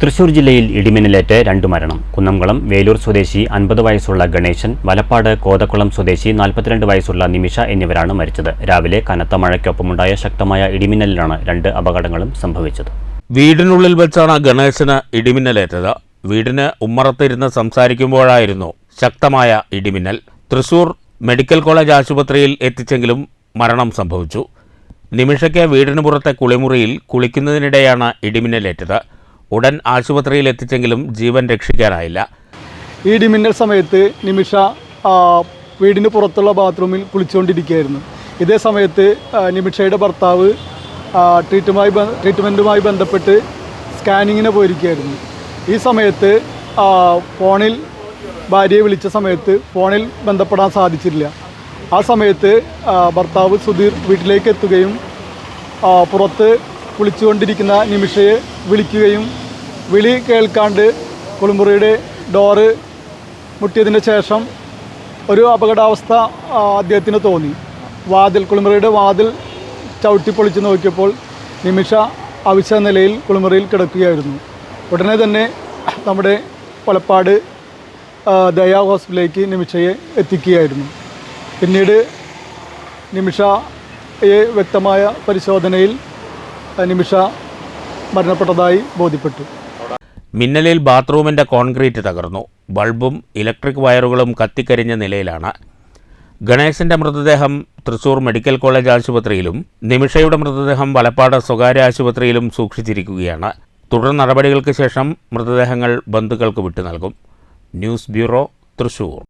തൃശൂർ ജില്ലയിൽ ഇടിമിന്നലേറ്റ് രണ്ടു മരണം. കുന്നംകുളം വേലൂർ സ്വദേശി അൻപത് വയസ്സുള്ള ഗണേശൻ വലപ്പാട് കോതക്കുളം സ്വദേശി നാൽപ്പത്തിരണ്ട് വയസ്സുള്ള നിമിഷ എന്നിവരാണ് മരിച്ചത്. രാവിലെ കനത്ത മഴയ്ക്കൊപ്പമുണ്ടായ ശക്തമായ ഇടിമിന്നലിലാണ് രണ്ട് അപകടങ്ങളും സംഭവിച്ചത്. വീടിനുള്ളിൽ വെച്ചാണ് ഗണേശന് ഇടിമിന്നലേറ്റത്. വീടിന് ഉമ്മറത്തിരുന്ന് സംസാരിക്കുമ്പോഴായിരുന്നു ശക്തമായ ഇടിമിന്നൽ. തൃശൂർ മെഡിക്കൽ കോളേജ് ആശുപത്രിയിൽ എത്തിച്ചെങ്കിലും മരണം സംഭവിച്ചു. നിമിഷയ്ക്ക് വീടിന് പുറത്തെ കുളിമുറിയിൽ കുളിക്കുന്നതിനിടെയാണ് ഇടിമിന്നലേറ്റത്. ഉടൻ ആശുപത്രിയിൽ എത്തിച്ചെങ്കിലും ജീവൻ രക്ഷിക്കാനായില്ല. ഇടിമിന്നൽ സമയത്ത് നിമിഷ വീടിന് പുറത്തുള്ള ബാത്റൂമിൽ കുളിച്ചുകൊണ്ടിരിക്കുകയായിരുന്നു. ഇതേ സമയത്ത് നിമിഷയുടെ ഭർത്താവ് ട്രീറ്റുമായി ട്രീറ്റ്മെന്റുമായി ബന്ധപ്പെട്ട് സ്കാനിങ്ങിന് പോയിരിക്കുകയായിരുന്നു. ഈ സമയത്ത് ഫോണിൽ ഭാര്യയെ വിളിച്ച സമയത്ത് ഫോണിൽ ബന്ധപ്പെടാൻ സാധിച്ചില്ല. ആ സമയത്ത് ഭർത്താവ് സുധീർ വീട്ടിലേക്ക് എത്തുകയും പുറത്ത് കുളിച്ചുകൊണ്ടിരിക്കുന്ന നിമിഷയെ വിളിക്കുകയും വിളി കേൾക്കാണ്ട് കുളിമുറിയുടെ ഡോറ് മുട്ടിയതിന് ശേഷം ഒരു അപകടാവസ്ഥ അദ്ദേഹത്തിന് തോന്നി. വാതിൽ കുളിമുറിയുടെ വാതിൽ ചവിട്ടി പൊളിച്ച് നോക്കിയപ്പോൾ നിമിഷ അവിശ നിലയിൽ കുളിമുറിയിൽ കിടക്കുകയായിരുന്നു. ഉടനെ തന്നെ നമ്മുടെ കൊലപ്പാട് ആ, ദയാ ഹോസ്പിറ്റലിലേക്ക് നിമിഷയെ എത്തിക്കുകയായിരുന്നു. പിന്നീട് നിമിഷയെ വ്യക്തമായ പരിശോധനയിൽ നിമിഷ മരണപ്പെട്ടതായി ബോധ്യപ്പെട്ടു. മിന്നലിൽ ബാത്റൂമിന്റെ കോൺക്രീറ്റ് തകർന്നു. ബൾബും ഇലക്ട്രിക് വയറുകളും കത്തിക്കരിഞ്ഞ നിലയിലാണ്. ഗണേശന്റെ മൃതദേഹം തൃശൂർ മെഡിക്കൽ കോളേജ് ആശുപത്രിയിലും നിമിഷയുടെ മൃതദേഹം വലപ്പാട് സ്വകാര്യ ആശുപത്രിയിലും സൂക്ഷിച്ചിരിക്കുകയാണ്. തുടർ നടപടികൾക്ക് ശേഷം മൃതദേഹങ്ങൾ ബന്ധുക്കൾക്ക് വിട്ടു നൽകും ന്യൂസ് ബ്യൂറോ തൃശൂർ.